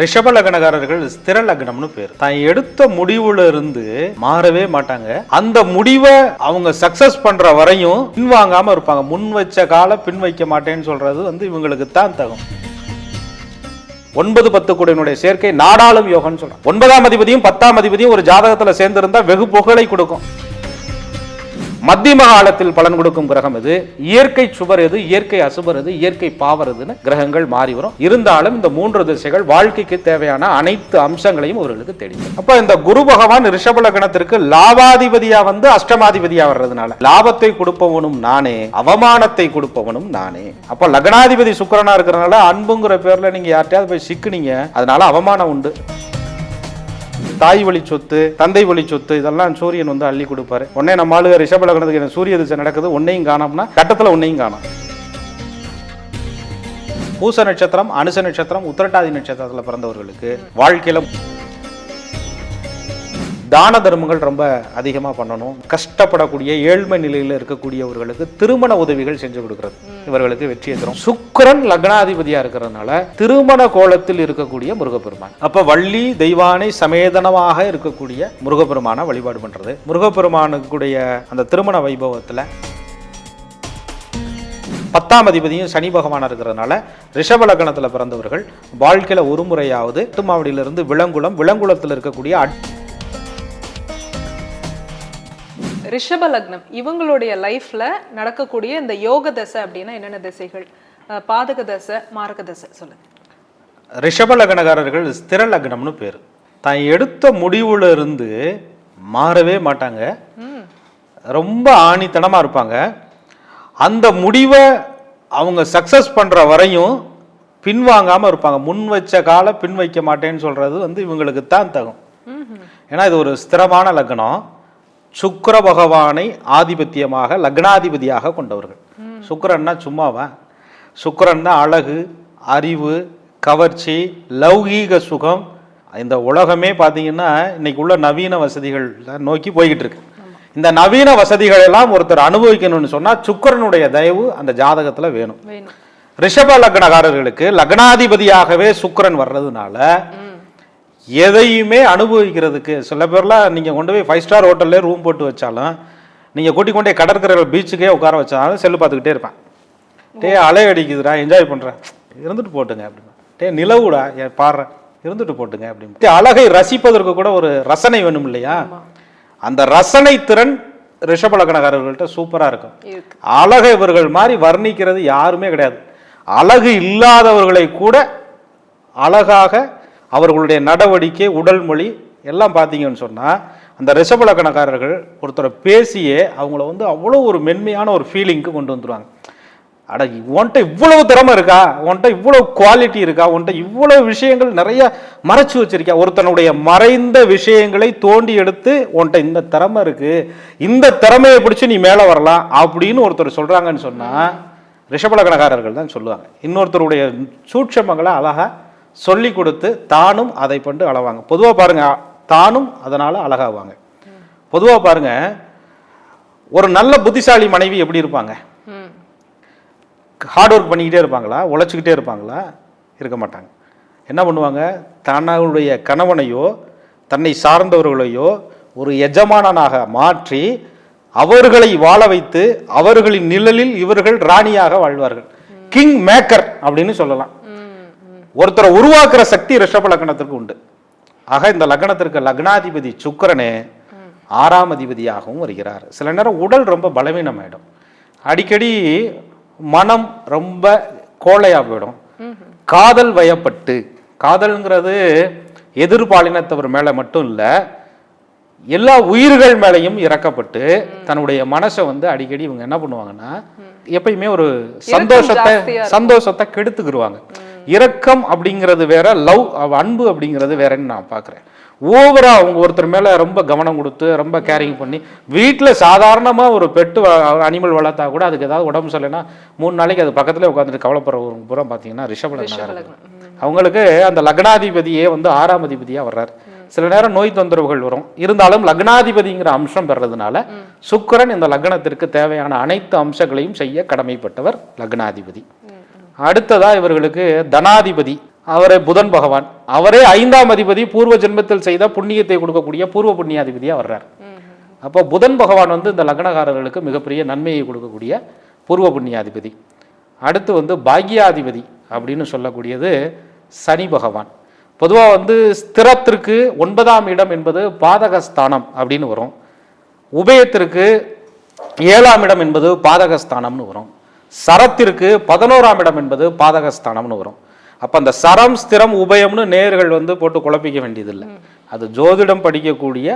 ரிஷப லக்னக்காரர்கள் ஸ்திர லக்னம்னு பேர். தான் எடுத்த முடிவுல இருந்து மாறவே மாட்டாங்க. அந்த முடிவை அவங்க சக்சஸ் பண்ற வரையும் பின்வாங்காம இருப்பாங்க. முன் வச்ச கால பின் வைக்க மாட்டேன்னு சொல்றது வந்து இவங்களுக்கு தான் தகும். ஒன்பது பத்து கூடையினுடைய சேர்க்கை நாடாளும் யோகம்னு சொல்றாங்க. ஒன்பதாம் அதிபதியும் பத்தாம் அதிபதியும் ஒரு ஜாதகத்துல சேர்ந்திருந்தா வெகு புகழை கொடுக்கும். மத்தியம காலத்தில் பலன் கொடுக்கும் கிரகம் எது? இயற்கை சுவர் எது? இயற்கை அசுபர் எது? இயற்கை பாவர் எதுன்னு கிரகங்கள் மாறி வரும். இருந்தாலும் இந்த மூன்று திசைகள் வாழ்க்கைக்கு தேவையான அனைத்து அம்சங்களையும் அவர்களுக்கு தெரியும் அப்ப இந்த குரு பகவான் ரிஷப லக்னத்திற்கு லாபாதிபதியா வந்து அஷ்டமாதிபதியா வர்றதுனால லாபத்தை கொடுப்பவனும் நானே அவமானத்தை கொடுப்பவனும் நானே. அப்ப லக்னாதிபதி சுக்கரனா இருக்கிறதுனால அன்புங்கிற பேர்ல நீங்க யார்ட்டையாவது போய் சிக்குனீங்க அதனால அவமானம் உண்டு. தாய் வழி சொத்து தந்தை வழி சொத்து இதெல்லாம் சூரியன் வந்து அள்ளி கொடுப்பாரு. உடனே நம்ம ஆளுக ரிஷப லக்னத்துக்கு என்ன சூரிய திசை நடக்குது உன்னையும் காணோம்னா கட்டத்துல உன்னையும் காணும். பூச நட்சத்திரம் அனுச நட்சத்திரம் உத்திரட்டாதி நட்சத்திரத்துல பிறந்தவர்களுக்கு வாழ்க்கையில தான தர்மங்கள் ரொம்ப அதிகமா பண்ணணும். கஷ்டப்படக்கூடிய ஏழ்மை நிலையில இருக்கக்கூடியவர்களுக்கு திருமண உதவிகள் செஞ்சு கொடுக்கிறது. இவர்களுக்கு வெற்றியை தரும் சுக்கிரன் லக்னாதிபதியா இருக்கிறதுனால திருமண கோலத்தில் இருக்கக்கூடிய முருகப்பெருமான். அப்ப வள்ளி தெய்வானை சமேதனமாக இருக்கக்கூடிய முருகப்பெருமானை வழிபாடு பண்றது. முருகப்பெருமானுக்குடைய அந்த திருமண வைபவத்துல பத்தாம் அதிபதியும் சனி பகவானா இருக்கிறதுனால ரிஷப லக்னத்துல பிறந்தவர்கள் வாழ்க்கையில ஒரு முறையாவது எட்டுமாவடியிலிருந்து விலங்குளம் விலங்குளத்தில் இருக்கக்கூடிய ரிஷப லக்னம் இவங்களுடைய லைஃப்ல நடக்கக்கூடிய இந்த யோக தசை அப்படின்னா என்னென்ன திசைகள்? பாதக தசை மாரக தசை சொல்லுங்க. ரிஷப லக்னக்காரர்கள் ஸ்திர லக்னம்னு பேர். தான் எடுத்த முடிவுல இருந்து மாறவே மாட்டாங்க. ரொம்ப ஆணித்தனமா இருப்பாங்க. அந்த முடிவை அவங்க சக்சஸ் பண்ற வரையும் பின்வாங்காம இருப்பாங்க. முன் வச்ச கால பின் வைக்க மாட்டேன்னு சொல்றது வந்து இவங்களுக்கு தான் தகும் ஏன்னா இது ஒரு ஸ்திரமான லக்னம். சுக்கிர பகவானை ஆதிபத்தியமாக லக்னாதிபதியாக கொண்டவர்கள். சுக்கிரன்னா சும்மாவா? சுக்கிரன்னா அழகு அறிவு கவர்ச்சி லௌகீக சுகம். இந்த உலகமே பார்த்தீங்கன்னா இன்னைக்கு உள்ள நவீன வசதிகள் நோக்கி போய்கிட்டு இருக்கு இந்த நவீன வசதிகள் எல்லாம் ஒருத்தர் அனுபவிக்கணும்னு சொன்னா சுக்கிரனுடைய தயவு அந்த ஜாதகத்துல வேணும். ரிஷப லக்னக்காரர்களுக்கு லக்னாதிபதியாகவே சுக்கிரன் வர்றதுனால எதையுமே அனுபவிக்கிறதுக்கு சில பேர்லாம் நீங்க கொண்டு போய் ஃபைவ் ஸ்டார் ஹோட்டல்லே ரூம் போட்டு வச்சாலும் நீங்க கூட்டி கொண்டே கடற்கரை பீச்சுக்கே உட்கார வச்சாலும் செல்லு பார்த்துக்கிட்டே இருப்பேன். டே அலை அடிக்குதுடா என்ஜாய் பண்றேன் இருந்துட்டு போட்டுங்க அப்படின்னு. டே நிலவுடா பாடுறேன் இருந்துட்டு போட்டுங்க அப்படின்னு. அழகை ரசிப்பதற்கு கூட ஒரு ரசனை வேணும் இல்லையா? அந்த ரசனை திறன் ரிஷப லக்னக்காரர்கள்ட்ட சூப்பரா இருக்கும். இருக்கு. அழகை இவர்கள் மாதிரி வர்ணிக்கிறது யாருமே கிடையாது. அழகு இல்லாதவர்களை கூட அழகாக அவர்களுடைய நடவடிக்கை உடல் மொழி எல்லாம் பார்த்தீங்கன்னு சொன்னால் அந்த ரிஷபலக்கணக்காரர்கள் ஒருத்தரை பேசியே அவங்கள வந்து அவ்வளோ ஒரு மென்மையான ஒரு ஃபீலிங்க்கு கொண்டு வந்துடுவாங்க அட உன்கிட்ட இவ்வளவு திறமை இருக்கா? உன்கிட்ட இவ்வளவு குவாலிட்டி இருக்கா? உன்கிட்ட இவ்வளவு விஷயங்கள் நிறைய மறைச்சு வச்சிருக்கா ஒருத்தனுடைய மறைந்த விஷயங்களை தோண்டி எடுத்து உன்கிட்ட இந்த திறமை இருக்கு. இந்த திறமையை பிடிச்சி நீ மேலே வரலாம். அப்படின்னு ஒருத்தர் சொல்றாங்கன்னு சொன்னா ரிஷபலக்கணக்காரர்கள் தான் சொல்லுவாங்க. இன்னொருத்தருடைய சூட்சமங்களை அழகா சொல்லி கொடுத்து தானும் அதை கொண்டு அளவாங்க. பொதுவாக பாருங்க தானும் அதனால அழகாவாங்க. பொதுவாக பாருங்க ஒரு நல்ல புத்திசாலி மனைவி எப்படி இருப்பாங்க? ஹார்ட் ஒர்க் பண்ணிக்கிட்டே இருப்பாங்களா? உழைச்சிக்கிட்டே இருப்பாங்களா? இருக்க மாட்டாங்க. என்ன பண்ணுவாங்க? தன்னுடைய கணவனையோ தன்னை சார்ந்தவர்களையோ ஒரு எஜமானனாக மாற்றி அவர்களை வாழ வைத்து அவர்களின் நிழலில் இவர்கள் ராணியாக வாழ்வார்கள். கிங் மேக்கர் அப்படின்னு சொல்லலாம். ஒருத்தரை உருவாக்குற சக்தி ரிஷப லக்னத்திற்கு உண்டு. ஆக இந்த லக்னத்திற்கு லக்னாதிபதி சுக்கிரனே ஆறாம் அதிபதியாகவும் வருகிறார். சில நேரம் உடல் ரொம்ப பலவீனமாயிடும். அடிக்கடி மனம் ரொம்ப கோழையா போயிடும். காதல் வயப்பட்டு காதல்ங்கிறது எதிர்பாலினத்தவர் மேல மட்டும் இல்ல எல்லா உயிர்கள் மேலையும் இறக்கப்பட்டு தன்னுடைய மனசை வந்து அடிக்கடி இவங்க என்ன பண்ணுவாங்கன்னா எப்பயுமே ஒரு சந்தோஷத்தை. சந்தோஷத்தை கெடுத்துக்கிருவாங்க. இரக்கம் அப்படிங்கிறது வேற லவ் அன்பு அப்படிங்கிறது வேறன்னு நான் பார்க்குறேன். ஓவரா அவங்க ஒருத்தர் மேல ரொம்ப கவனம் கொடுத்து ரொம்ப கேரிங் பண்ணி வீட்டுல சாதாரணமா ஒரு பெட்டு அனிமல் வளர்த்தா கூட அதுக்கு ஏதாவது உடம்பு சரியில்லைன்னா மூணு நாளைக்கு அது பக்கத்துல உட்காந்துட்டு கவலைப்படுறவங்க பூரா பார்த்தீங்கன்னா ரிஷப லக்னம் அவங்களுக்கு அந்த லக்னாதிபதியே வந்து ஆறாம் அதிபதியா வர்றாரு. சில நேரம் நோய் தொந்தரவுகள் வரும். இருந்தாலும் லக்னாதிபதிங்கிற அம்சம் பெறதுனால சுக்கிரன் இந்த லக்னத்திற்கு தேவையான அனைத்து அம்சங்களையும் செய்ய கடமைப்பட்டவர் லக்னாதிபதி. அடுத்ததா இவர்களுக்கு தனாதிபதி அவரே புதன் பகவான். அவரே ஐந்தாம் அதிபதி பூர்வ ஜென்மத்தில் செய்த புண்ணியத்தை கொடுக்கக்கூடிய பூர்வ புண்ணியாதிபதியாக வர்றார். அப்போ புதன் பகவான் வந்து இந்த லக்னகாரர்களுக்கு மிகப்பெரிய நன்மையை கொடுக்கக்கூடிய பூர்வ புண்ணியாதிபதி. அடுத்து வந்து பாக்யாதிபதி அப்படின்னு சொல்லக்கூடியது சனி பகவான். பொதுவாக வந்து ஸ்திரத்திற்கு ஒன்பதாம் இடம் என்பது பாதகஸ்தானம் அப்படின்னு வரும். உபயத்திற்கு ஏழாம் இடம் என்பது பாதகஸ்தானம்னு வரும். சரத்திற்கு பதினோராம் இடம் என்பது பாதகஸ்தானம்னு வரும். அப்போ அந்த சரம் ஸ்திரம் உபயம்னு நேர்கள் வந்து போட்டு குழப்பிக்க வேண்டியதில்லை. அது ஜோதிடம் படிக்கக்கூடிய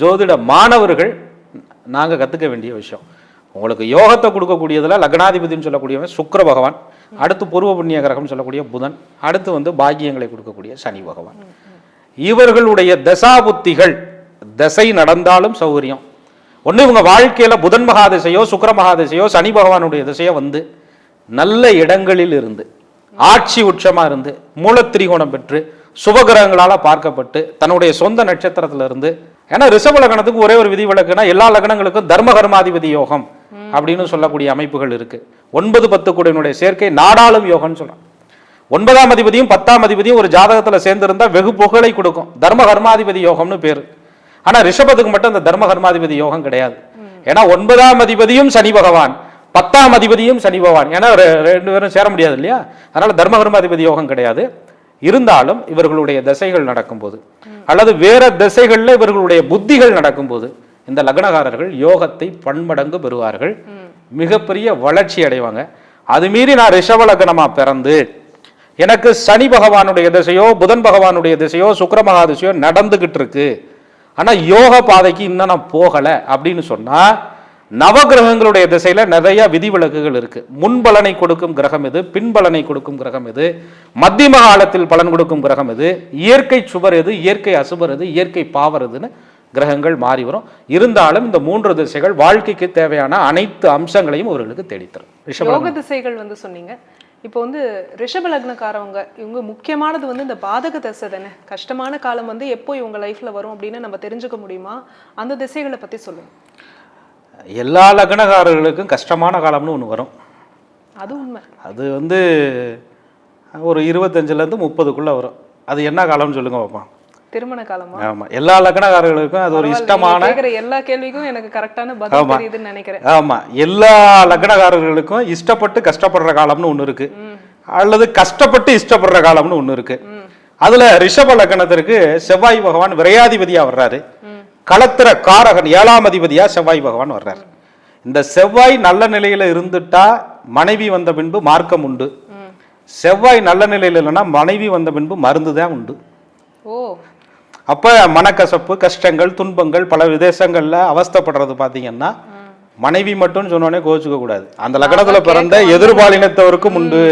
ஜோதிட மாணவர்கள் நாங்கள் கற்றுக்க வேண்டிய விஷயம். உங்களுக்கு யோகத்தை கொடுக்கக்கூடியதில் லக்னாதிபதினு சொல்லக்கூடியவன் சுக்கர பகவான் அடுத்து பூர்வ புண்ணிய கிரகம் சொல்லக்கூடிய புதன் அடுத்து வந்து பாக்கியங்களை கொடுக்கக்கூடிய சனி பகவான். இவர்களுடைய தசாபுத்திகள் தசை நடந்தாலும் சௌகரியம். ஒண்ணு இவங்க வாழ்க்கையில புதன் மகாதிசையோ சுக்கிர மகாதிசையோ சனி பகவானுடைய திசையோ வந்து நல்ல இடங்களில் இருந்து ஆட்சி உச்சமா இருந்து மூலத்திரிகோணம் பெற்று சுபகிரகங்களால பார்க்கப்பட்டு தன்னுடைய சொந்த நட்சத்திரத்துல இருந்து ஏன்னா ரிஷப லக்னத்துக்கு ஒரே ஒரு விதி விலக்குனா எல்லா லக்னங்களுக்கும் தர்ம கர்மாதிபதி யோகம் அப்படின்னு சொல்லக்கூடிய அமைப்புகள் இருக்கு. ஒன்பது பத்து கூடியனுடைய சேர்க்கை நாடாளும் யோகம்னு சொல்றான் ஒன்பதாம் அதிபதியும் பத்தாம் அதிபதியும் ஒரு ஜாதகத்துல சேர்ந்திருந்தா வெகு புகழை கொடுக்கும். தர்ம கர்மாதிபதி யோகம்னு பேரு. ஆனா ரிஷபத்துக்கு மட்டும் அந்த தர்ம கர்மாதிபதி யோகம் கிடையாது. ஏன்னா ஒன்பதாம் அதிபதியும் சனி பகவான் பத்தாம் அதிபதியும் சனி பகவான். ஏன்னா ரெண்டு பேரும் சேர முடியாது இல்லையா? அதனால தர்ம கர்மாதிபதி யோகம் கிடையாது. இருந்தாலும் இவர்களுடைய திசைகள் நடக்கும்போது அல்லது வேற திசைகள்ல இவர்களுடைய புத்திகள் நடக்கும்போது இந்த லக்னகாரர்கள் யோகத்தை பன்மடங்கு பெறுவார்கள். மிகப்பெரிய வளர்ச்சி அடைவாங்க. அது மீறி நான் ரிஷப லக்னமா பிறந்து எனக்கு சனி பகவானுடைய திசையோ புதன் பகவானுடைய திசையோ சுக்கர மகாதிசையோ நடந்துகிட்டு இருக்கு. ஆனால் யோக பாதைக்கு இன்னும் நான் போகலை அப்படின்னு சொன்னால் நவகிரகங்களுடைய திசையில் நிறைய விதிவிலக்குகள் இருக்கு. முன்பலனை கொடுக்கும் கிரகம் எது? பின்பலனை கொடுக்கும் கிரகம் எது? மத்தியம காலத்தில் பலன் கொடுக்கும் கிரகம் எது? இயற்கை சுவர் எது? இயற்கை அசுபர் எது? இயற்கை பாவர் எதுன்னு கிரகங்கள் மாறி வரும். இருந்தாலும் இந்த மூன்று திசைகள் வாழ்க்கைக்கு தேவையான அனைத்து அம்சங்களையும் அவர்களுக்கு தேடித்தரும். ரிஷப திசைகள் வந்து சொன்னீங்க. இப்போ வந்து ரிஷப லக்னக்காரவங்க இவங்க முக்கியமானது வந்து இந்த பாதக தசை தானே? கஷ்டமான காலம் வந்து எப்போ இவங்க லைஃப்ல வரும் அப்படின்னு நம்ம தெரிஞ்சுக்க முடியுமா? அந்த திசைகளை பத்தி சொல்லுங்க. எல்லா லக்னகாரர்களுக்கும் கஷ்டமான காலம்னு ஒன்று வரும். அது உண்மை. அது வந்து ஒரு இருபத்தஞ்சுலேருந்து முப்பதுக்குள்ளே வரும். அது என்ன காலம்னு சொல்லுங்க பார்ப்போம் திருமண காலமா? ஆமாம் எல்லா லக்னகாரர்களுக்கும் அது ஒரு இஷ்டமான எல்லா கேள்விக்கும் எனக்கு கரெக்டான பதில் ஆமா. தெரியுதுன்னு நினைக்கிறேன். ஆமாம் எல்லா லக்னகாரர்களுக்கும் இஷ்டப்பட்டு கஷ்டப்படுற காலம்னு ஒன்று இருக்கு. அல்லது கஷ்டப்பட்டு இஷ்டப்படுற காலம்னு ஒன்று இருக்கு. அதுல ரிஷப லக்னத்திற்கு செவ்வாய் பகவான் விரையாதிபதியா வர்றாரு. களத்திர காரகன் ஏழாம் அதிபதியா செவ்வாய் பகவான் வர்றாரு. இந்த செவ்வாய் நல்ல நிலையில இருந்துட்டா மனைவி வந்த பின்பு மார்க்கம் உண்டு. செவ்வாய் நல்ல நிலையில இல்லைன்னா மனைவி வந்த பின்பு மருந்து தான் உண்டு. ஓ. அப்ப மனக்கசப்பு கஷ்டங்கள் துன்பங்கள் பல விதேசங்கள்ல அவஸ்தைப்படுறது பாத்தீங்கன்னா மனைவி மட்டும் சொன்னோடனே கோச்சுக்க கூடாது. அந்த லக்னத்துல பிறந்த எதிர்பாலினத்தவருக்கும் உண்டு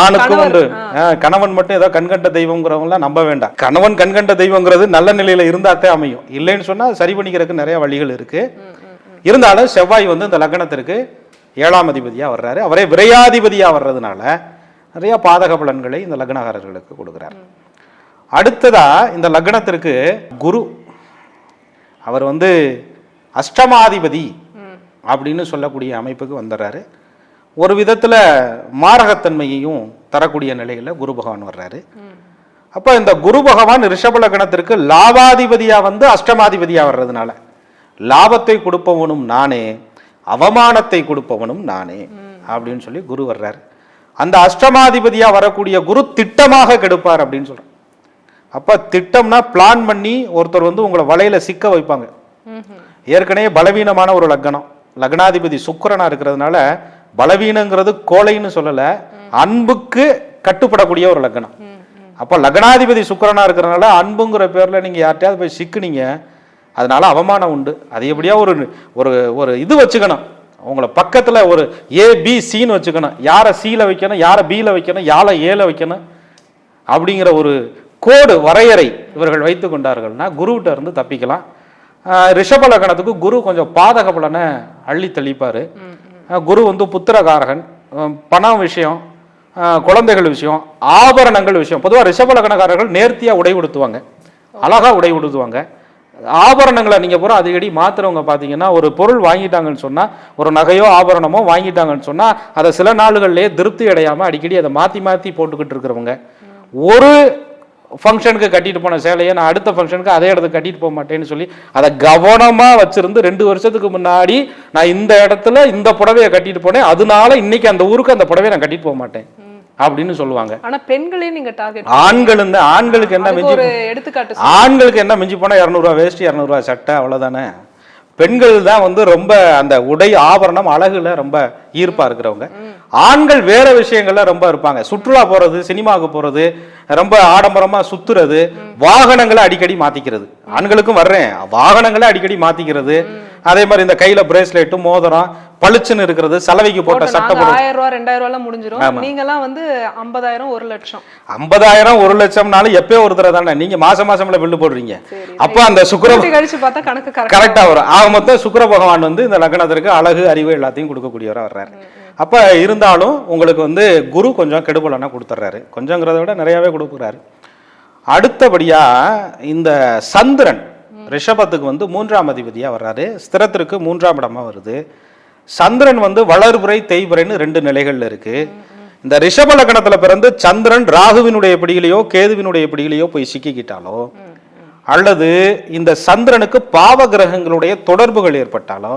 ஆணுக்கும் உண்டு. கணவன் மட்டும் ஏதோ கண்கண்ட தெய்வங்கிறவங்களாம் நம்ப வேண்டாம். கணவன் கண்கண்ட தெய்வங்கிறது நல்ல நிலையில இருந்தாத்தே அமையும். இல்லைன்னு சொன்னா அது சரி பண்ணிக்கிறதுக்கு நிறைய வழிகள் இருக்கு. இருந்தாலும் செவ்வாய் வந்து இந்த லக்னத்திற்கு ஏழாம் அதிபதியா வர்றாரு. அவரே விரையாதிபதியா வர்றதுனால நிறைய பாதக பலன்களை இந்த லக்னகாரர்களுக்கு கொடுக்குறார். அடுத்ததா இந்த லக்னத்திற்கு குரு. அவர் வந்து அஷ்டமாதிபதி அப்படின்னு சொல்லக்கூடிய அமைப்புக்கு வந்துடுறாரு ஒரு விதத்தில் மாரகத்தன்மையையும் தரக்கூடிய நிலையில் குரு பகவான் வர்றாரு. அப்போ இந்த குரு பகவான் ரிஷப லக்னத்திற்கு லாபாதிபதியாக வந்து அஷ்டமாதிபதியாக வர்றதுனால லாபத்தை கொடுப்பவனும் நானே அவமானத்தை கொடுப்பவனும் நானே அப்படின்னு சொல்லி குரு வர்றாரு. அந்த அஷ்டமாதிபதியாக வரக்கூடிய குரு திட்டமாக கெடுப்பார் அப்படின்னு சொல்கிறார் அப்போ திட்டம்னா பிளான் பண்ணி ஒருத்தர் வந்து உங்களை வலையில சிக்க வைப்பாங்க. ஏற்கனவே பலவீனமான ஒரு லக்னம் லக்னாதிபதி சுக்கரனா இருக்கிறதுனால பலவீனங்கிறது கோலைன்னு சொல்லல அன்புக்கு கட்டுப்படக்கூடிய ஒரு லக்னம் அப்ப லக்னாதிபதி சுக்கரனா இருக்கிறதுனால அன்புங்கிற பேர்ல நீங்க யார்கிட்டயாவது போய் சிக்குனீங்க அதனால அவமானம் உண்டு. அது எப்படியா ஒரு ஒரு ஒரு இது வச்சுக்கணும். உங்களை பக்கத்துல ஒரு ஏ பி சின்னு வச்சுக்கணும். யாரை சில வைக்கணும் யாரை பில வைக்கணும் யாரை ஏல வைக்கணும் அப்படிங்கிற ஒரு கோடு வரையறை இவர்கள் வைத்து கொண்டார்கள்னா குருவிட்ட இருந்து தப்பிக்கலாம். ஆஹ் ரிஷப குரு கொஞ்சம் பாதக பலனை அள்ளி தெளிப்பார். குரு வந்து புத்திரகாரகன். பணம் விஷயம் குழந்தைகள் விஷயம் ஆபரணங்கள் விஷயம். பொதுவாக ரிஷப நேர்த்தியாக உடை உடுத்துவாங்க. அழகாக உடை உடுத்துவாங்க. ஆபரணங்களை நீங்கள் பூரா அடிக்கடி மாத்துறவங்க பார்த்தீங்கன்னா ஒரு பொருள் வாங்கிட்டாங்கன்னு சொன்னால் ஒரு நகையோ ஆபரணமோ வாங்கிட்டாங்கன்னு சொன்னால் அதை சில நாள்கள்லேயே திருப்தி அடையாமல் அடிக்கடி அதை மாற்றி மாற்றி போட்டுக்கிட்டு இருக்கிறவங்க. ஒரு ஃபங்க்ஷனுக்கு கட்டிட்டு போன சேலையை நான் அடுத்த ஃபங்க்ஷனுக்கு அதே இடத்துக்கு கட்டிட்டு போக மாட்டேன்னு சொல்லி அதை கவனமாக வச்சிருந்து ரெண்டு வருஷத்துக்கு முன்னாடி நான் இந்த இடத்துல இந்த புடவையை கட்டிட்டு போனேன். அதனால இன்னைக்கு அந்த ஊருக்கு அந்த புடவையை நான் கட்டிட்டு போக மாட்டேன் அப்படின்னு சொல்லுவாங்க. ஆனா பெண்களே நீங்க டார்கெட் ஆண்கள் இந்த ஆண்களுக்கு என்ன மிஞ்சி எடுத்துக்காட்டு ஆண்களுக்கு என்ன மிஞ்சி போனால் இரநூறுவா வேஷ்டி இரநூறுவா சட்டை அவ்வளோதானே பெண்கள் தான் வந்து ரொம்ப அந்த உடை ஆபரணம் அழகுல ரொம்ப ஈர்ப்பா இருக்கிறவங்க. ஆண்கள் வேற விஷயங்கள்ல ரொம்ப இருப்பாங்க. சுற்றுலா போறது சினிமாவுக்கு போறது ரொம்ப ஆடம்பரமா சுத்துறது வாகனங்களை அடிக்கடி மாத்திக்கிறது. ஆண்களுக்கும் வர்றேன். வாகனங்களை அடிக்கடி மாத்திக்கிறது. அதே மாதிரி இந்த கையில பிரேஸ்லெட்டு மோதிரம் பளிச்சுன்னு இருக்கிறது சலவைக்கு போட்ட சட்டை ஆயிரம் ரூபாய் ரெண்டாயிரம் ரூபாய் முடிஞ்சிரும். நீங்க எல்லாம் வந்து ஐம்பதாயிரம் ஒரு லட்சம். ஐம்பதாயிரம் ஒரு லட்சம்னாலும் எப்பயோ ஒரு தடவை தானே. நீங்க மாசம் மாசம்ல பில்லு போடுறீங்க. அப்போ அந்த சுக்கிர கழிச்சு பார்த்தா கணக்கு கரெக்ட் கரெக்டா வரும். ஆக மொத்தம் சுக்கிர பகவான் வந்து இந்த லக்னத்திற்கு அழகு அறிவு எல்லாத்தையும் கொடுக்கக்கூடியவரா வர்றாரு. அப்ப இருந்தாலும் உங்களுக்கு வந்து குரு கொஞ்சம் கெடுபலனா கொடுத்துட்றாரு கொஞ்சங்கிறத விட நிறையவே கொடுக்குறாரு. அடுத்தபடியா இந்த சந்திரன் ரிஷபத்துக்கு வந்து மூன்றாம் அதிபதியாக வர்றாரு. ஸ்திரத்திற்கு மூன்றாம் இடமாக வருது. சந்திரன் வந்து வளர்புரை தேய்புரைன்னு ரெண்டு நிலைகளில் இருக்கு. இந்த ரிஷப லக்கணத்தில் பிறந்து சந்திரன் ராகுவினுடைய பிடியிலையோ கேதுவினுடைய பிடியிலையோ போய் சிக்கிக்கிட்டாலோ அல்லது இந்த சந்திரனுக்கு பாவ கிரகங்களுடைய தொடர்புகள் ஏற்பட்டாலோ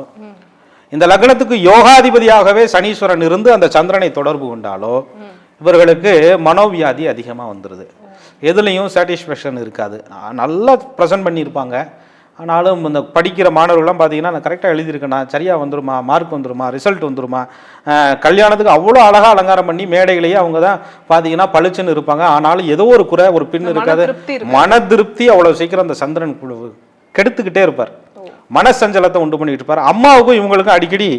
இந்த லக்னத்துக்கு யோகாதிபதியாகவே சனீஸ்வரன் இருந்து அந்த சந்திரனை தொடர்பு கொண்டாலோ இவர்களுக்கு மனோவியாதி அதிகமாக வந்துடுது எதுலேயும் சாட்டிஸ்ஃபேக்ஷன் இருக்காது. நல்லா ப்ரெசென்ட் பண்ணியிருப்பாங்க. ஆனாலும் இந்த படிக்கிற மாணவர்கள்லாம் பார்த்தீங்கன்னா நான் கரெக்டாக எழுதியிருக்கேனா. சரியாக வந்துருமா? மார்க் வந்துருமா? ரிசல்ட் வந்துருமா? கல்யாணத்துக்கு அவ்வளோ அழகாக அலங்காரம் பண்ணி மேடைகளையே அவங்க தான் பார்த்தீங்கன்னா பளிச்சுன்னு இருப்பாங்க. ஆனாலும் ஏதோ ஒரு குறை ஒரு பின் இருக்காது. மன திருப்தி அவ்வளோ சீக்கிரம் அந்த சந்திரன் குழு கெடுத்துக்கிட்டே இருப்பார். மனசஞ்சலத்தை உண்டு பண்ணிட்டு இருப்பார். அம்மாவுக்கும் இவங்களுக்கும் அடிக்கடி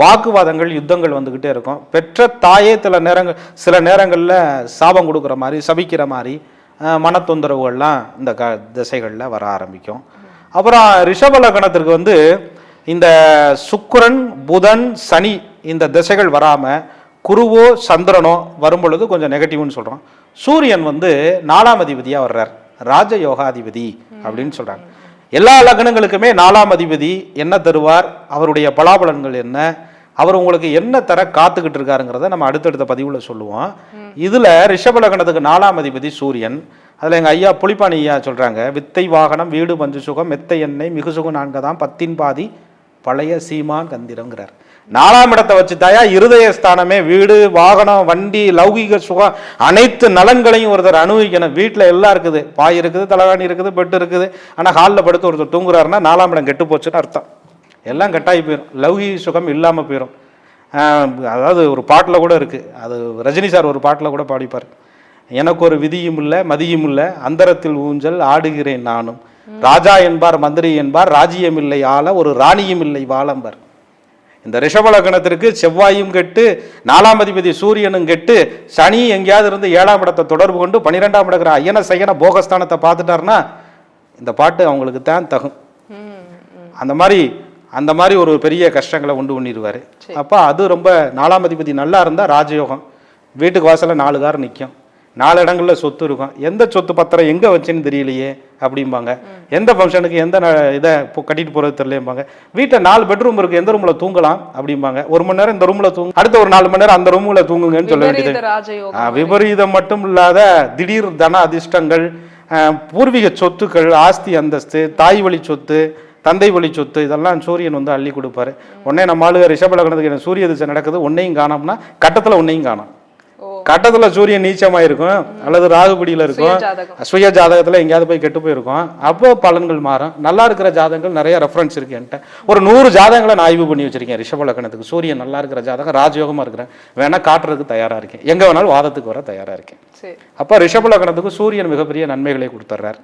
வாக்குவாதங்கள் யுத்தங்கள் வந்துக்கிட்டே இருக்கும். பெற்ற தாயே சில நேரங்கள் சில நேரங்களில் சாபம் கொடுக்குற மாதிரி சபிக்கிற மாதிரி மன தொந்தரவுகள்லாம் இந்த க திசைகளில் வர ஆரம்பிக்கும். அப்புறம் ரிஷப லக்னத்திற்கு வந்து இந்த சுக்கிரன் புதன் சனி இந்த திசைகள் வராமல் குருவோ சந்திரனோ வரும் பொழுது கொஞ்சம் நெகட்டிவ்னு சொல்கிறோம் சூரியன் வந்து நாலாம் அதிபதியாக வர்றார். ராஜ யோகாதிபதி அப்படின்னு சொல்கிறாங்க எல்லா லக்னங்களுக்குமே நாலாம் அதிபதி என்ன தருவார்? அவருடைய பலாபலன்கள் என்ன? அவர் உங்களுக்கு என்ன தர காத்துக்கிட்டு இருக்காருங்கிறத நம்ம அடுத்தடுத்த பதிவுல சொல்லுவோம். இதுல ரிஷப லக்னத்துக்கு நாலாம் அதிபதி சூரியன். அதில் எங்கள் ஐயா புளிப்பாணி ஐயா சொல்கிறாங்க வித்தை வாகனம் வீடு பஞ்சு சுகம் மெத்தை எண்ணெய் மிகு சுகம் நான்கதாம் பத்தின் பாதி பழைய சீமான் கந்திரங்கிறார். நாலாம் இடத்தை வச்சு தாயா இருதய ஸ்தானமே வீடு வாகனம் வண்டி லௌகிக சுகம் அனைத்து நலன்களையும் ஒருத்தர் அனுபவிக்கணும். வீட்டில் எல்லாம் இருக்குது. பாய் இருக்குது தலைவாணி இருக்குது பெட்டு இருக்குது. ஆனால் ஹாலில் படுத்து ஒருத்தர் தூங்குறாருன்னா நாலாம் இடம் கெட்டு போச்சுன்னு அர்த்தம். எல்லாம் கட்டாகி போயிடும் லௌகிக சுகம் இல்லாமல் போயிடும் அதாவது ஒரு பாட்டில் கூட இருக்குது அது ரஜினி சார் ஒரு பாட்டில் கூட பாடிப்பார். எனக்கு ஒரு விதியும் இல்லை மதியும் இல்லை அந்தரத்தில் ஊஞ்சல் ஆடுகிறேன் நானும். ராஜா என்பார் மந்திரி என்பார் ராஜ்யம் இல்லை ஆள ஒரு ராணியும் இல்லை வாழம்பர் இந்த ரிஷப லக்னத்திற்கு செவ்வாயும் கெட்டு நாலாம் அதிபதி சூரியனும் கெட்டு சனி எங்கேயாவது இருந்து ஏழாம் இடத்தை தொடர்பு கொண்டு பன்னிரெண்டாம் இடக்கிற ஐயன சையன போகஸ்தானத்தை பார்த்துட்டாருன்னா இந்த பாட்டு அவங்களுக்கு தான் தகும். அந்த மாதிரி அந்த மாதிரி ஒரு பெரிய கஷ்டங்களை உண்டு பண்ணிடுவார். அப்போ அது ரொம்ப நாலாம் அதிபதி நல்லா இருந்தால் ராஜயோகம். வீட்டுக்கு வாசல்ல நாலு கார் நிற்கும் நாலு இடங்கள்ல சொத்து இருக்கும். எந்த சொத்து பத்திரம் எங்கே வச்சுன்னு தெரியலையே அப்படிம்பாங்க. எந்த ஃபங்க்ஷனுக்கு எந்த இதை கட்டிட்டு போகிறது தெரியலைம்பாங்க வீட்டில் நாலு பெட்ரூம் இருக்கு எந்த ரூமில் தூங்கலாம் அப்படிம்பாங்க. ஒரு மணி நேரம் இந்த ரூமில் தூங்க அடுத்த ஒரு நாலு மணி நேரம் அந்த ரூமில் தூங்குங்கன்னு சொல்ல வேண்டியது விபரீதம் மட்டும் இல்லாத திடீர் தன அதிர்ஷ்டங்கள் பூர்வீக சொத்துக்கள் ஆஸ்தி அந்தஸ்து தாய் வழி சொத்து தந்தை வழி சொத்து இதெல்லாம் சூரியன் வந்து அள்ளி கொடுப்பாரு. உடனே நம்ம ஆளுக ரிஷப லக்னத்துக்கு என்ன சூரிய திசை நடக்குது ஒன்னையும் காணோம்னா கட்டத்துல ஒன்னையும் காணோம். கட்டத்துல சூரியன் நீச்சமா இருக்கும் அல்லது ராகுபடியில இருக்கும் சுய ஜாதகத்துல எங்கேயாவது போய் கெட்டு போயிருக்கும். அப்போ பலன்கள் மாறும். நல்லா இருக்கிற ஜாதகங்கள் நிறைய ரெஃபரன்ஸ் இருக்கு என்கிட்ட. ஒரு நூறு ஜாதகங்களை நான் ஆய்வு பண்ணி வச்சிருக்கேன் ரிஷப லக்னத்துக்கு. சூரியன் நல்லா இருக்கிற ஜாதகம் ராஜயோகமா இருக்கிறேன் வேணா காட்டுறதுக்கு தயாரா இருக்கேன். எங்க வேணாலும் வாதத்துக்கு வர தயாரா இருக்கேன். அப்போ ரிஷப லக்னத்துக்கு சூரியன் மிகப்பெரிய நன்மைகளை கொடுத்துட்றார்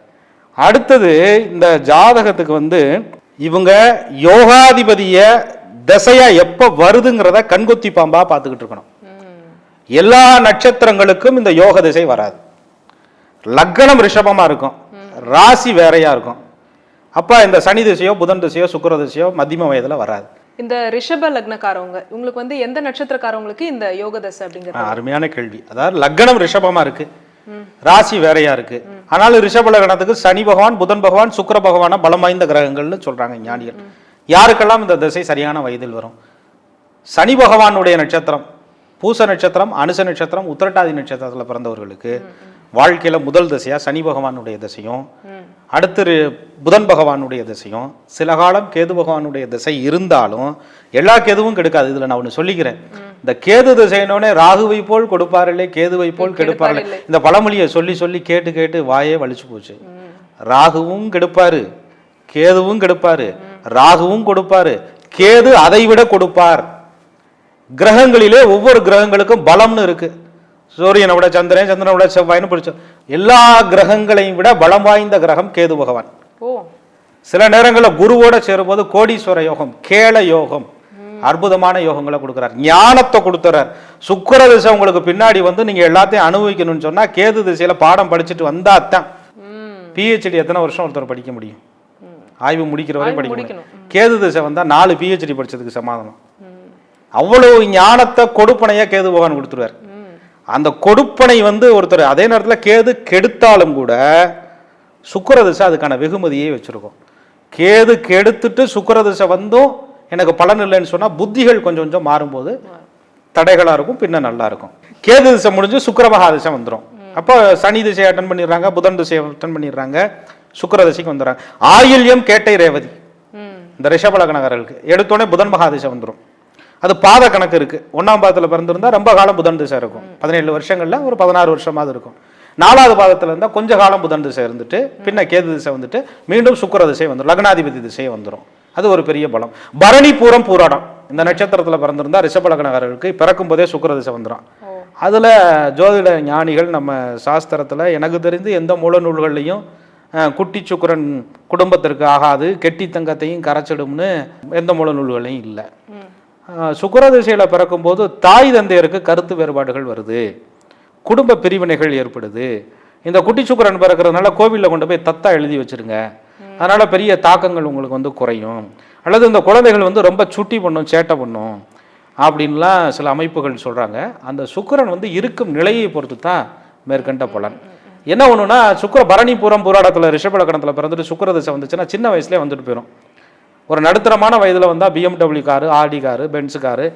அடுத்தது இந்த ஜாதகத்துக்கு வந்து இவங்க யோகாதிபதிய திசையா எப்போ வருதுங்கிறத கண்கொத்தி பாம்பா பார்த்துக்கிட்டு இருக்கணும். எல்லா நட்சத்திரங்களுக்கும் இந்த யோக திசை வராது. லக்னம் ரிஷபமா இருக்கும். ராசி வேறையா இருக்கும். அப்ப இந்த சனி திசையோ புதன் திசையோ சுக்கிர திசையோ மத்தியம வயதுல வராது. இந்த ரிஷப லக்னக்காரவங்க உங்களுக்கு வந்து எந்த நட்சத்திரக்காரவங்களுக்கு இந்த யோக தசை அப்படிங்கிறது? அருமையான கேள்வி. அதாவது லக்னம் ரிஷபமா இருக்கு. ராசி வேறையா இருக்கு. ஆனாலும் ரிஷப லக்னத்துக்கு சனி பகவான் புதன் பகவான் சுக்கிர பகவான பலம் வாய்ந்த கிரகங்கள்னு சொல்றாங்க ஞானிகள். யாருக்கெல்லாம் இந்த திசை சரியான வயதில் வரும்? சனி பகவானுடைய நட்சத்திரம். பூச நட்சத்திரம் அனுச நட்சத்திரம் உத்திரட்டாதி நட்சத்திரத்துல பிறந்தவர்களுக்கு வாழ்க்கையில் முதல் திசையாக சனி பகவானுடைய திசையும் அடுத்து புதன் பகவானுடைய திசையும் சில காலம் கேது பகவானுடைய திசை இருந்தாலும் எல்லா கேதுவும் கெடுக்காது. இதில் நான் ஒன்று சொல்லிக்கிறேன். இந்த கேது திசையினோடனே ராகுவை போல் கொடுப்பாரில்லை கேதுவை போல் கெடுப்பாரில்லை. இந்த பழமொழியை சொல்லி சொல்லி கேட்டு கேட்டு வாயே வலிச்சு போச்சு. ராகுவும் கெடுப்பாரு கேதுவும் கெடுப்பாரு ராகுவும் கொடுப்பாரு கேது அதை விட கொடுப்பார். கிரகங்களிலே ஒவ்வொரு கிரகங்களுக்கும் பலம்னு இருக்கு. சூரியனை விட சந்திரன் சந்திரனை விட செவ்வாய்னு பிடிச்சோம். எல்லா கிரகங்களையும் விட பலம் வாய்ந்த கிரகம் கேது பகவான். சில நேரங்களில் குருவோட சேரும்போது கோடீஸ்வர யோகம் கேள யோகம் அற்புதமான யோகங்களை கொடுக்குறார். ஞானத்தை கொடுத்துறார். சுக்கிர திசை உங்களுக்கு பின்னாடி வந்து நீங்க எல்லாத்தையும் அனுபவிக்கணும்னு சொன்னா கேது திசையில பாடம் படிச்சுட்டு வந்தா தான் பிஹெச்டி எத்தனை வருஷம் ஒருத்தர் படிக்க முடியும்? ஆய்வு முடிக்கிற வரை படிக்க. முடியும் கேது திசை வந்தா நாலு பிஹெச்டி படிச்சதுக்கு சமாதானம். அவ்வளவு ஞானத்தை கொடுப்பனையா கேது பகவான் கொடுத்துருவார். அந்த கொடுப்பனை வந்து ஒருத்தர் அதே நேரத்தில் கேது கெடுத்தாலும் கூட சுக்கிர திசை அதுக்கான வெகுமதியை வச்சிருக்கும். கேது கெடுத்துட்டு சுக்கிர திசை வந்தும் எனக்கு பலன் இல்லைன்னு சொன்னா புத்திகள் கொஞ்சம் கொஞ்சம் மாறும்போது தடைகளா இருக்கும் பின்ன நல்லா இருக்கும். கேது திசை முடிஞ்சு சுக்கிர மகா திசை வந்துடும் அப்போ சனி திசையை அட்டன் பண்ணிடுறாங்க புதன் திசையை அட்டன் பண்ணிடுறாங்க சுக்கிர திசைக்கு வந்துடுறாங்க. ஆயில்யம் கேட்டை ரேவதி. இந்த ரிஷபலகனகர்களுக்கு எடுத்தோடனே புதன் மகாதிசை வந்துடும் அது பாத கணக்கு இருக்கு. ஒன்றாம் பாதத்தில் பிறந்திருந்தா ரொம்ப காலம் புதன் திசை இருக்கும். பதினேழு வருஷங்கள்ல ஒரு பதினாறு வருஷமாவது இருக்கும். நாலாவது பாதத்தில் இருந்தால் கொஞ்ச காலம் புதன் திசை இருந்துட்டு பின்ன கேது திசை வந்துட்டு மீண்டும் சுக்கிர திசை வந்துடும் லக்னாதிபதி திசையே வந்துடும் அது ஒரு பெரிய பலம். பரணி பூரம் பூராடம். இந்த நட்சத்திரத்தில் பிறந்திருந்தா ரிஷபலகனகர்களுக்கு பிறக்கும் போதே சுக்கிர திசை வந்துடும் அதில் ஜோதிட ஞானிகள் நம்ம சாஸ்திரத்தில் எனக்கு தெரிந்து எந்த மூல நூல்கள்லையும் குட்டி சுக்கிரன் குடும்பத்திற்கு ஆகாது கெட்டி தங்கத்தையும் கரைச்சிடும்னு எந்த மூல நூல்களையும் இல்லை. சுக்கர திசையில் பிறக்கும்போது தாய் தந்தையருக்கு கருத்து வேறுபாடுகள் வருது. குடும்ப பிரிவினைகள் ஏற்படுது. இந்த குட்டி சுக்கிரன் பிறக்கிறதுனால கோவிலில் கொண்டு போய் தத்தா எழுதி வச்சிருங்க. அதனால் பெரிய தாக்கங்கள் உங்களுக்கு வந்து குறையும். அல்லது இந்த குழந்தைகள் வந்து ரொம்ப சுட்டி பண்ணும் சேட்டை பண்ணும் அப்படின்லாம் சில அமைப்புகள் சொல்கிறாங்க அந்த சுக்கிரன் வந்து இருக்கும் நிலையை பொறுத்து தான் மேற்கண்ட பலன். என்ன ஒன்றுனா சுக்கர பரணி பூரம் போராட்டத்தில் ரிஷபலக்கணத்தில் பிறந்துட்டு சுக்கர திசை வந்துச்சுன்னா சின்ன வயசுலேயே வந்துட்டு போயிடும் ஒரு நடுத்தரமான வயதில் வந்தால் BMW car Audi car Benz car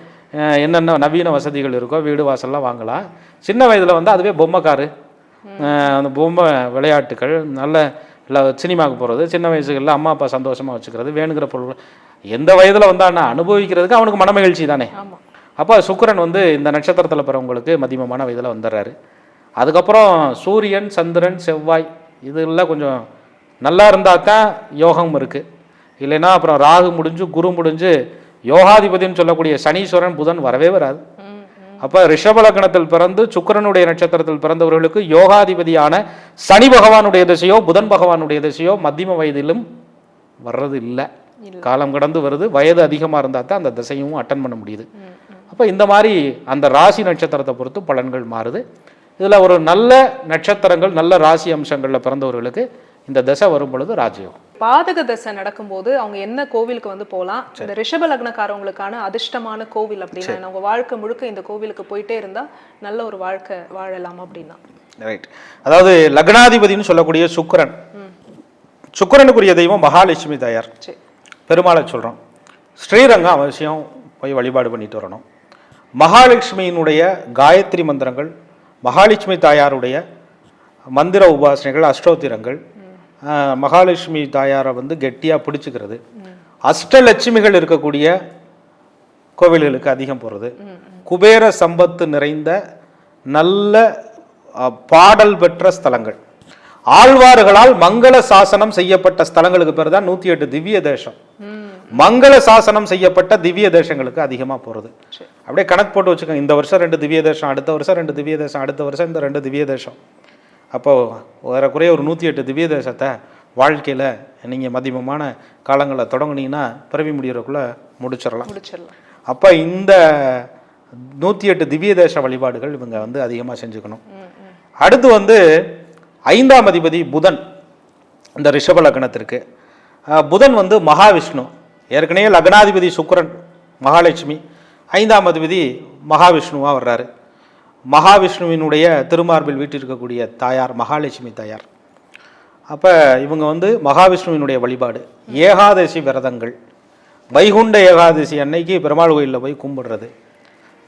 என்னென்ன நவீன வசதிகள் இருக்கோ வீடு வாசல்லாம் வாங்கலாம். சின்ன வயதில் வந்து அதுவே பொம்மை காரு அந்த பொம்மை விளையாட்டுகள் நல்ல இல்லை சினிமாவுக்கு போகிறது சின்ன வயசுகளில் அம்மா அப்பா சந்தோஷமாக வச்சுக்கிறது வேணுங்கிற பொருள். எந்த வயதில் வந்தான்னா அனுபவிக்கிறதுக்கு அவனுக்கு மனமகிழ்ச்சி தானே. அப்போ சுக்கிரன் வந்து இந்த நட்சத்திரத்தில் பிறவங்களுக்கு மதிமமான வயதில் வந்துடுறாரு. அதுக்கப்புறம் சூரியன் சந்திரன் செவ்வாய் இதெல்லாம் கொஞ்சம் நல்லா இருந்தால் தான் யோகம் இருக்குது இல்லைன்னா அப்புறம் ராகு முடிஞ்சு குரு முடிஞ்சு யோகாதிபதின்னு சொல்லக்கூடிய சனீஸ்வரன் புதன் வரவே வராது. அப்போ ரிஷபலக்கணத்தில் பிறந்து சுக்கிரனுடைய நட்சத்திரத்தில் பிறந்தவர்களுக்கு யோகாதிபதியான சனி பகவானுடைய திசையோ புதன் பகவானுடைய திசையோ மத்தியம வயதிலும் வர்றது இல்லை. காலம் கடந்து வருது வயது அதிகமாக இருந்தால் தான் அந்த திசையும் அட்டன் பண்ண முடியுது. அப்போ இந்த மாதிரி அந்த ராசி நட்சத்திரத்தை பொறுத்து பலன்கள் மாறுது. இதில் ஒரு நல்ல நட்சத்திரங்கள் நல்ல ராசி அம்சங்களில் பிறந்தவர்களுக்கு இந்த தசை வரும் பொழுது ராஜயோகம். பாதக தசை நடக்கும்போது அவங்க என்ன கோவிலுக்கு வந்து போகலாம் இந்த ரிஷப லக்னக்காரவங்களுக்கான அதிர்ஷ்டமான கோவில் அப்படின்னா அவங்க வாழ்க்கை முழுக்க இந்த கோவிலுக்கு போயிட்டே இருந்தா நல்ல ஒரு வாழ்க்கை வாழலாம் அப்படின்னா. ரைட் அதாவது லக்னாதிபதினு சொல்லக்கூடிய சுக்கிரன். சுக்கிரனுக்குரிய தெய்வம் மகாலட்சுமி தாயார். பெருமாளை சொல்கிறோம் ஸ்ரீரங்கம் அவசியம் போய் வழிபாடு பண்ணிட்டு வரணும். மகாலட்சுமியினுடைய காயத்ரி மந்திரங்கள் மகாலட்சுமி தாயாருடைய மந்திர உபாசனைகள் அஷ்டோத்திரங்கள் மகாலட்சுமி தாயாரை வந்து கெட்டியாக பிடிச்சுக்கிறது. அஷ்டலட்சுமிகள் இருக்கக்கூடிய கோவில்களுக்கு அதிகம் போகிறது குபேர சம்பத்து நிறைந்த நல்ல பாடல் பெற்ற ஸ்தலங்கள். ஆழ்வார்களால் மங்கள சாசனம் செய்யப்பட்ட ஸ்தலங்களுக்கு பேர் தான் நூற்றி எட்டு திவ்ய தேசம். மங்கள சாசனம் செய்யப்பட்ட திவ்ய தேசங்களுக்கு அதிகமாக போகிறது. அப்படியே கணக்கு போட்டு வச்சுக்கோங்க. இந்த வருஷம் ரெண்டு திவ்ய தேசம் அடுத்த வருஷம் ரெண்டு திவ்ய தேசம் அடுத்த வருஷம் இந்த ரெண்டு திவ்ய தேசம். அப்போ ஏறக்குறைய ஒரு நூற்றி எட்டு திவ்ய தேசத்தை வாழ்க்கையில் நீங்கள் மதிமமான காலங்களில் தொடங்குனீங்கன்னா பிறவி முடியறதுக்குள்ளே முடிச்சிடலாம். முடிச்சிடலாம். அப்போ இந்த நூற்றி எட்டு திவ்ய தேச வழிபாடுகள் இவங்க வந்து அதிகமாக செஞ்சுக்கணும். அடுத்து வந்து ஐந்தாம் அதிபதி புதன் இந்த ரிஷப லக்னத்திற்கு. புதன் வந்து மகாவிஷ்ணு ஏற்கனவே லக்னாதிபதி சுக்கிரன் மகாலட்சுமி ஐந்தாம் அதிபதி மகாவிஷ்ணுவாக வர்றாரு. மகாவிஷ்ணுவினுடைய திருமார்பில் வீட்டிருக்கக்கூடிய தாயார் மகாலட்சுமி தாயார். அப்போ இவங்க வந்து மகாவிஷ்ணுவினுடைய வழிபாடு. ஏகாதசி விரதங்கள். வைகுண்ட ஏகாதசி அன்னைக்கு பெருமாள் கோயிலில் போய் கும்பிடுறது.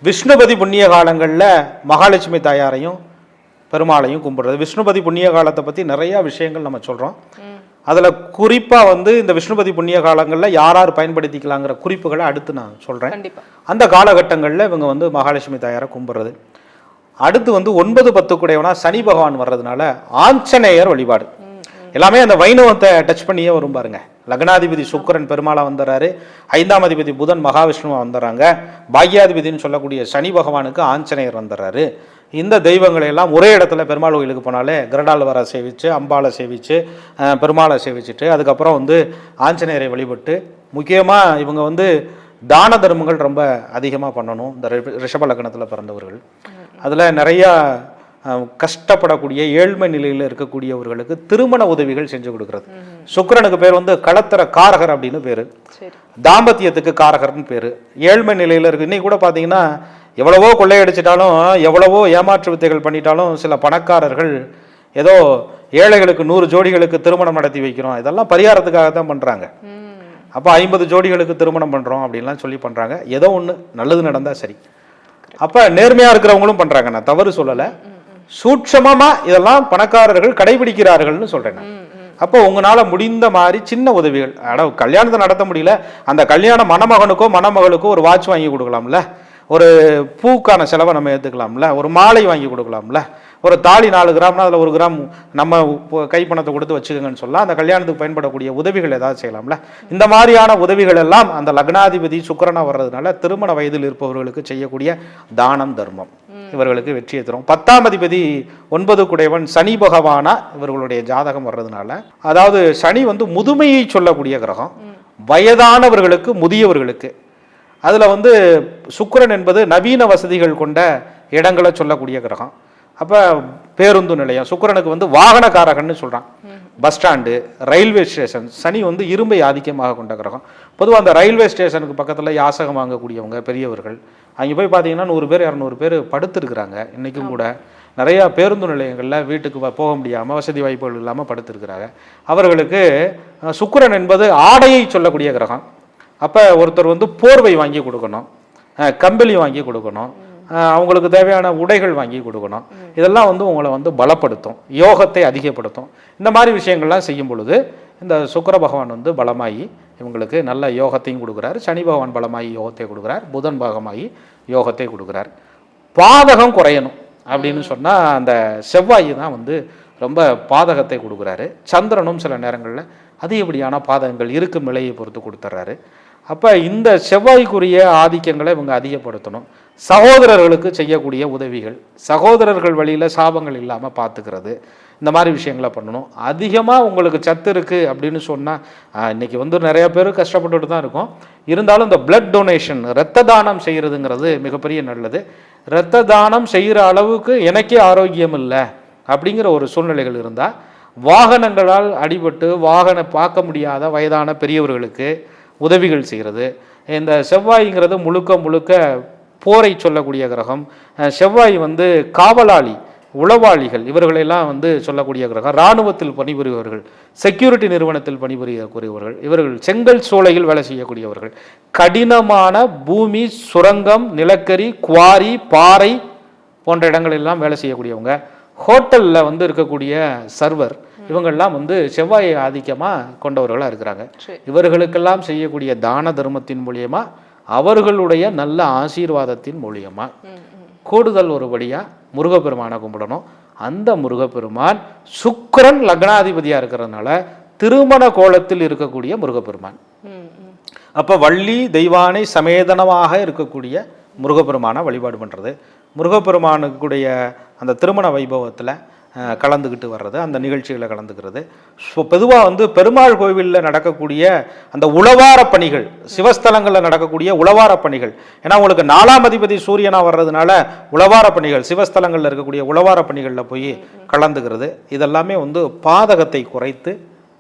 விஷ்ணுபதி புண்ணிய காலங்களில் மகாலட்சுமி தாயாரையும் பெருமாளையும் கும்பிடுறது. விஷ்ணுபதி புண்ணிய காலத்தை பற்றி நிறையா விஷயங்கள் நம்ம சொல்கிறோம் அதில் குறிப்பாக வந்து இந்த விஷ்ணுபதி புண்ணிய காலங்களில் யார் யார் பயன்படுத்திக்கலாங்கிற குறிப்புகளை அடுத்து நான் சொல்கிறேன் அந்த காலகட்டங்களில் இவங்க வந்து மகாலட்சுமி தாயாரை கும்பிடுறது. அடுத்து வந்து ஒன்பது பத்து குடையவனா சனி பகவான் வர்றதுனால ஆஞ்சநேயர் வழிபாடு. எல்லாமே அந்த வைணவத்தை டச் பண்ணியே வரும் பாருங்க. லக்னாதிபதி சுக்கிரன் பெருமாளா வந்துடுறாரு ஐந்தாம் அதிபதி புதன் மகாவிஷ்ணுவா வந்துடுறாங்க பாக்யாதிபதினு சொல்லக்கூடிய சனி பகவானுக்கு ஆஞ்சநேயர் வந்துடுறாரு இந்த தெய்வங்களை எல்லாம் ஒரே இடத்துல பெருமாள் கோயிலுக்கு போனாலே கருடாழ்வாரை சேவிச்சு அம்பாலை சேவிச்சு பெருமாளை சேவிச்சுட்டு அதுக்கப்புறம் வந்து ஆஞ்சநேயரை வழிபட்டு முக்கியமாக இவங்க வந்து தான தர்மங்கள் ரொம்ப அதிகமாக பண்ணணும். இந்த ரிஷ- ரிஷப லக்னத்தில் பிறந்தவர்கள். அதில் நிறையா கஷ்டப்படக்கூடிய ஏழ்மை நிலையில் இருக்கக்கூடியவர்களுக்கு திருமண உதவிகள் செஞ்சு கொடுக்கறது. சுக்கிரனுக்கு பேர் வந்து களத்திர காரகர் அப்படின்னு பேர். தாம்பத்தியத்துக்கு காரகர்னு பேர். ஏழ்மை நிலையில் இருக்கு. இன்னைக்கு கூட பார்த்தீங்கன்னா எவ்வளவோ கொள்ளையடிச்சிட்டாலும் எவ்வளவோ ஏமாற்று வித்தைகள் பண்ணிட்டாலும் சில பணக்காரர்கள் ஏதோ ஏழைகளுக்கு நூறு ஜோடிகளுக்கு திருமணம் நடத்தி வைக்கிறோம். இதெல்லாம் பரிகாரத்துக்காக தான் பண்ணுறாங்க அப்போ ஐம்பது ஜோடிகளுக்கு திருமணம் பண்ணுறோம் அப்படின்லாம் சொல்லி பண்ணுறாங்க ஏதோ ஒன்று நல்லது நடந்தால் சரி. அப்போ நேர்மையாக இருக்கிறவங்களும் பண்ணுறாங்க நான் தவறு சொல்லலை. சூட்சமமாக இதெல்லாம் பணக்காரர்கள் கடைபிடிக்கிறார்கள்னு சொல்கிறேன் நான். அப்போ உங்களால முடிந்த மாதிரி சின்ன உதவிகள். ஆனால் கல்யாணத்தை நடத்த முடியல. அந்த கல்யாண மணமகனுக்கோ மணமகளுக்கோ ஒரு வாட்ச் வாங்கி கொடுக்கலாம்ல. ஒரு பூக்கான செலவை நம்ம ஏற்றுக்கலாம்ல ஒரு மாலை வாங்கி கொடுக்கலாம்ல. ஒரு தாலி நாலு கிராம்னா அதில் ஒரு கிராம் நம்ம கைப்பணத்தை கொடுத்து வச்சுக்கோங்கன்னு சொல்லலாம் அந்த கல்யாணத்துக்கு பயன்படக்கூடிய உதவிகள் ஏதாவது செய்யலாம்ல? இந்த மாதிரியான உதவிகள் எல்லாம் அந்த லக்னாதிபதி சுக்கிரனா வர்றதுனால திருமண வயதில் இருப்பவர்களுக்கு செய்யக்கூடிய தானம் தர்மம். இவர்களுக்கு வெற்றியை தரும் பத்தாம் அதிபதி ஒன்பது குடையவன் சனி பகவானா இவர்களுடைய ஜாதகம் வர்றதுனால அதாவது சனி வந்து முதுமையை சொல்லக்கூடிய கிரகம். வயதானவர்களுக்கு முதியவர்களுக்கு. அதில் வந்து சுக்கிரன் என்பது நவீன வசதிகள் கொண்ட இடங்களை சொல்லக்கூடிய கிரகம். அப்போ பேருந்து நிலையம் சுக்கிரனுக்கு வந்து வாகனக்காரகன்னு சொல்கிறான் பஸ் ஸ்டாண்டு ரயில்வே ஸ்டேஷன் சனி வந்து இரும்பை ஆதிக்கமாக கொண்ட கிரகம். பொதுவாக அந்த ரயில்வே ஸ்டேஷனுக்கு பக்கத்தில் யாசகம் வாங்கக்கூடியவங்க பெரியவர்கள் அங்கே போய் பார்த்தீங்கன்னா நூறு பேர் இரநூறு பேர் படுத்துருக்குறாங்க. இன்றைக்கும் கூட நிறையா பேருந்து நிலையங்களில் வீட்டுக்கு போக முடியாமல் வசதி வாய்ப்புகள் இல்லாமல் படுத்திருக்கிறாங்க. அவர்களுக்கு சுக்கரன் என்பது ஆடையை சொல்லக்கூடிய கிரகம். அப்போ ஒருத்தர் வந்து போர்வை வாங்கி கொடுக்கணும். கம்பளி வாங்கி கொடுக்கணும். அவங்களுக்கு தேவையான உடைகள் வாங்கி கொடுக்கணும். இதெல்லாம் வந்து உங்களை வந்து பலப்படுத்தும் யோகத்தை அதிகப்படுத்தும். இந்த மாதிரி விஷயங்கள்லாம் செய்யும் பொழுது இந்த சுக்கிர பகவான் வந்து பலமாகி இவங்களுக்கு நல்ல யோகத்தையும் கொடுக்குறார். சனி பகவான் பலமாகி யோகத்தை கொடுக்குறார். புதன் பாகமாகி யோகத்தை கொடுக்குறார். பாதகம் குறையணும் அப்படின்னு சொன்னால் அந்த செவ்வாய் தான் வந்து ரொம்ப பாதகத்தை கொடுக்குறாரு. சந்திரனும் சில நேரங்களில் அதிகப்படியான பாதகங்கள் இருக்கும் நிலையை பொறுத்து கொடுத்துட்றாரு அப்போ இந்த செவ்வாய்க்குரிய ஆதிக்கங்களை இவங்க அதிகப்படுத்தணும். சகோதரர்களுக்கு செய்யக்கூடிய உதவிகள் சகோதரர்கள் வழியில் சாபங்கள் இல்லாமல் பார்த்துக்கிறது இந்த மாதிரி விஷயங்களை பண்ணணும். அதிகமாக உங்களுக்கு சத்து இருக்குது அப்படின்னு சொன்னால் இன்னைக்கு வந்து நிறைய பேர் கஷ்டப்பட்டுட்டு தான் இருக்கும். இருந்தாலும் இந்த பிளட் டொனேஷன் இரத்த தானம் செய்கிறதுங்கிறது மிகப்பெரிய நல்லது. இரத்த தானம் செய்கிற அளவுக்கு எனக்கே ஆரோக்கியம் இல்லை அப்படிங்கிற ஒரு சூழ்நிலைகள் இருந்தால் வாகனங்களால் அடிபட்டு வாகன பார்க்க முடியாத வயதான பெரியவர்களுக்கு உதவிகள் செய்கிறது. இந்த செவ்வாய்ங்கிறது முழுக்க முழுக்க போரை சொல்லக்கூடிய கிரகம். செவ்வாய் வந்து காவலாளி உளவாளிகள் இவர்களெல்லாம் வந்து சொல்லக்கூடிய கிரகம். இராணுவத்தில் பணிபுரிபவர்கள் செக்யூரிட்டி நிறுவனத்தில் பணிபுரியக்கூடியவர்கள் இவர்கள் செங்கல் சூளையில் வேலை செய்யக்கூடியவர்கள். கடினமான பூமி சுரங்கம் நிலக்கரி குவாரி பாறை போன்ற இடங்களெல்லாம் வேலை செய்யக்கூடியவங்க. ஹோட்டலில் வந்து இருக்கக்கூடிய சர்வர் இவங்கெல்லாம் வந்து செவ்வாய் ஆதிக்கமாக கொண்டவர்களாக இருக்கிறாங்க. இவர்களுக்கெல்லாம் செய்யக்கூடிய தான தர்மத்தின் மூலியமா அவர்களுடைய நல்ல ஆசீர்வாதத்தின் மூலியமா கூடுதல் ஒருபடியாக முருகப்பெருமானை கும்பிடணும். அந்த முருகப்பெருமான் சுக்கிரன் லக்னாதிபதியாக இருக்கிறதுனால திருமண கோலத்தில் இருக்கக்கூடிய முருகப்பெருமான். அப்போ வள்ளி தெய்வானை சமேதனமாக இருக்கக்கூடிய முருகப்பெருமானை வழிபாடு பண்ணுறது முருகப்பெருமானுக்குடைய அந்த திருமண வைபவத்தில் கலந்துக்கிட்டு வர்றது அந்த நிகழ்ச்சிகளை கலந்துக்கிறது. ஸோ பொதுவாக வந்து பெருமாள் கோவிலில் நடக்கக்கூடிய அந்த உளவார பணிகள் சிவஸ்தலங்களில் நடக்கக்கூடிய உளவார பணிகள் ஏன்னா உங்களுக்கு நாலாம் அதிபதி சூரியனாக வர்றதுனால உளவார பணிகள் சிவஸ்தலங்களில் இருக்கக்கூடிய உளவார பணிகளில் போய் கலந்துக்கிறது. இதெல்லாமே வந்து பாதகத்தை குறைத்து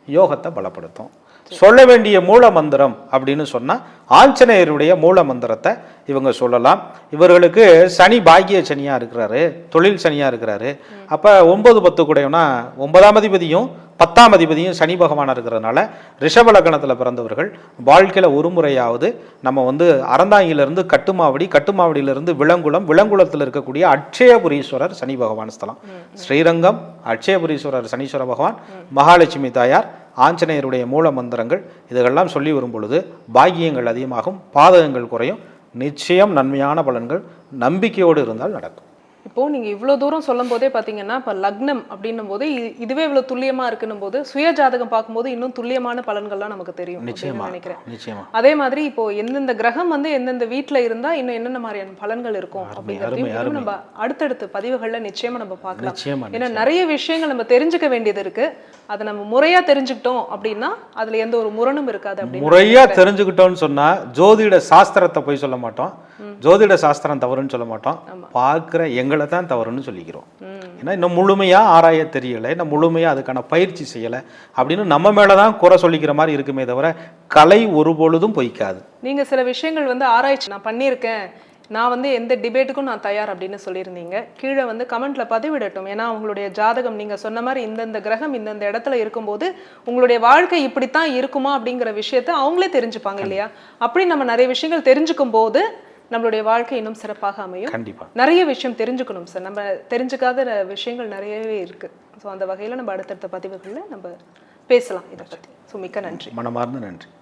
யோகத்தை பலப்படுத்தும். சொல்ல வேண்டிய மூல மந்திரம் அப்படின்னு சொன்னா ஆஞ்சநேயருடைய மூல மந்திரத்தை இவங்க சொல்லலாம். இவர்களுக்கு சனி பாக்கிய சனியா இருக்கிறாரு தொழில் சனியா இருக்கிறாரு. அப்ப ஒன்பது பத்து கூடையம்னா ஒன்பதாம் அதிபதியும் பத்தாம் அதிபதியும் சனி பகவானாக இருக்கிறதுனால ரிஷப லக்னத்தில் பிறந்தவர்கள் வாழ்க்கையில் ஒரு முறையாவது நம்ம வந்து அறந்தாங்கிலிருந்து கட்டுமாவடி கட்டுமாவடியிலிருந்து விலங்குளம் விலங்குளத்தில் இருக்கக்கூடிய அட்சயபுரீஸ்வரர் சனி பகவான் ஸ்தலம். ஸ்ரீரங்கம் அட்சயபுரீஸ்வரர் சனீஸ்வர பகவான் மகாலட்சுமி தாயார் ஆஞ்சநேயருடைய மூல மந்திரங்கள் இதுகெல்லாம் சொல்லி வரும் பொழுது பாக்கியங்கள் அதிகமாகும் பாதகங்கள் குறையும். நிச்சயம் நன்மையான பலன்கள் நம்பிக்கையோடு இருந்தால் நடக்கும். இப்போ நீங்க இவ்வளவு தூரம் சொல்லும் போதே பாத்தீங்கன்னா இப்ப லக்னம் அப்படின்னும் போது இதுவே இவ்வளவு துல்லியமா இருக்குன்னும் போது சுய ஜாதகம் பார்க்கும்போது இன்னும் துல்லியமான பலன்கள்லாம் நமக்கு தெரியும் அப்படின்னு நிச்சயமா நினைக்கிறேன். நிச்சயமா. அதே மாதிரி இப்போ எந்தெந்த கிரகம் வந்து எந்தெந்த வீட்ல இருந்தா இன்னும் என்னென்ன மாதிரியான பலன்கள் இருக்கும் அப்படிங்கிறதையும் இன்னும் நம்ம அடுத்தடுத்த பதிவுகள்ல நிச்சயமா நம்ம பார்க்கலாம். ஏன்னா நிறைய விஷயங்கள் நம்ம தெரிஞ்சுக்க வேண்டியது இருக்கு. அதை நம்ம முறையா தெரிஞ்சுக்கிட்டோம் அப்படின்னா அதுல எந்த ஒரு முரணும் இருக்காது அப்படின்னு முறையா தெரிஞ்சுக்கிட்டோம்னு சொன்னா ஜோதிட சாஸ்திரத்தை போய் சொல்ல மாட்டோம். ஜோதிட சாஸ்திரம் தவறுன்னு சொல்ல மாட்டோம். பார்க்குற எங்களை தான் தவறுன்னு சொல்லிக்கிறோம். ஏன்னா இன்னும் முழுமையா ஆராய தெரியலை இன்னும் முழுமையா அதுக்கான பயிற்சி செய்யலை அப்படின்னு நம்ம மேல தான் குறை சொல்லிக்கிற மாதிரி இருக்குமே தவிர கலை ஒரு பொழுதும் பொய்க்காது. நீங்க சில விஷயங்கள் வந்து ஆராய்ச்சி நான் பண்ணியிருக்கேன். நான் வந்து எந்த டிபேட்டுக்கும் நான் தயார் அப்படின்னு சொல்லியிருந்தீங்க. கீழே வந்து கமெண்ட்ல பதிவிடட்டும். ஏன்னா உங்களுடைய ஜாதகம் நீங்க சொன்ன மாதிரி இந்தந்த கிரகம் இந்தந்த இடத்துல இருக்கும்போது உங்களுடைய வாழ்க்கை இப்படித்தான் இருக்குமா அப்படிங்கிற விஷயத்த அவங்களே தெரிஞ்சுப்பாங்க இல்லையா? அப்படி நம்ம நிறைய விஷயங்கள் தெரிஞ்சுக்கும் போது நம்மளுடைய வாழ்க்கை இன்னும் சிறப்பாக அமையும். கண்டிப்பா. நிறைய விஷயம் தெரிஞ்சுக்கணும் சார் நம்ம தெரிஞ்சுக்காத விஷயங்கள் நிறையவே இருக்கு. ஸோ அந்த வகையில நம்ம அடுத்தடுத்த பதிவுகளில் நம்ம பேசலாம் இதை பத்தி. ஸோ மிக்க நன்றி. மனமார்ந்த நன்றி.